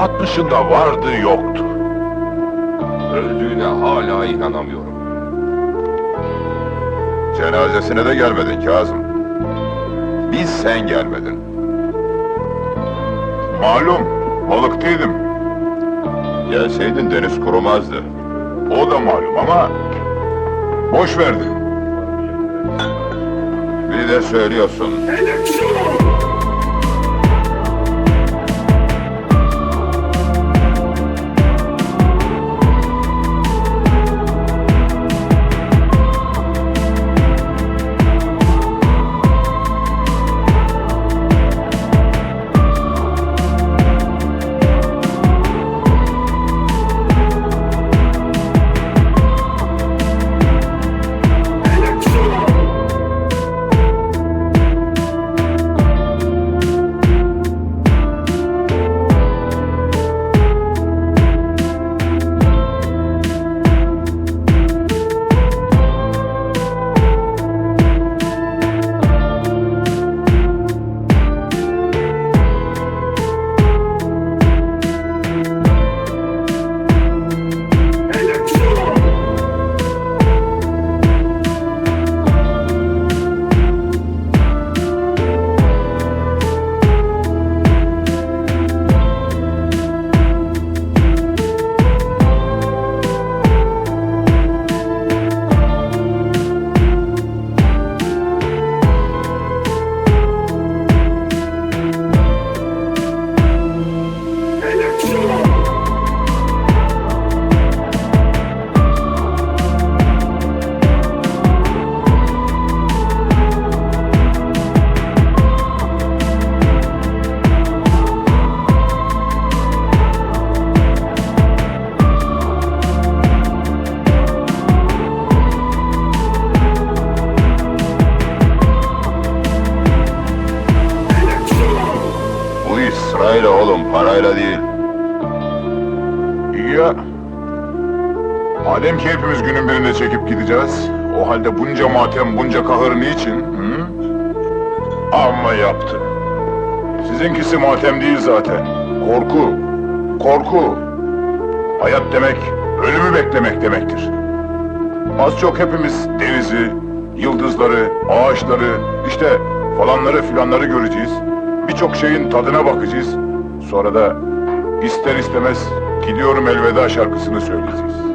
60'ında vardı yoktu. Öldüğüne hala inanamıyorum. Cenazesine de gelmedin Kazım. Biz sen gelmedin. Malum, balıktaydım. Gelseydin deniz kurumazdı. O da malum ama... Boş verdin. Bir de söylüyorsun. Sırayla oğlum, parayla değil. İyi ya. Madem ki hepimiz günün birinde çekip gideceğiz, o halde bunca matem, bunca kahır niçin? Hı? Amma yaptı. Sizinkisi matem değil zaten. Korku. Korku. Hayat demek, ölümü beklemek demektir. Az çok hepimiz denizi, yıldızları, ağaçları, işte falanları filanları göreceğiz. Birçok şeyin tadına bakacağız. Sonra da ister istemez gidiyorum elveda şarkısını söyleyeceğiz.